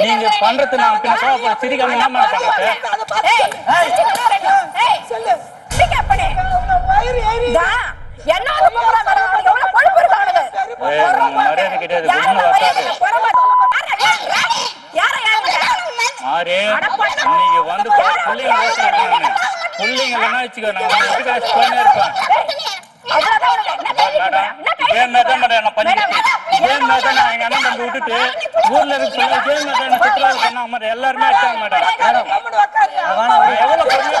நீங்க பண்றது நான் பின்ன கோவப்பட சிரிக்காம என்ன புள்ளிங்க வச்சுக்கோ நான் இருப்பேன். என்ன பண்ணி ஆளுங்களை விட்டுட்டு ஊர்ல இருக்க ஜெயில் மேடம் சுற்றுலா பண்ணாங்க மேடம் எல்லாருமே அடிச்சாங்க மேடம் மேடம் எவ்வளவு பொறுமையா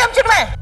आमच्याकडे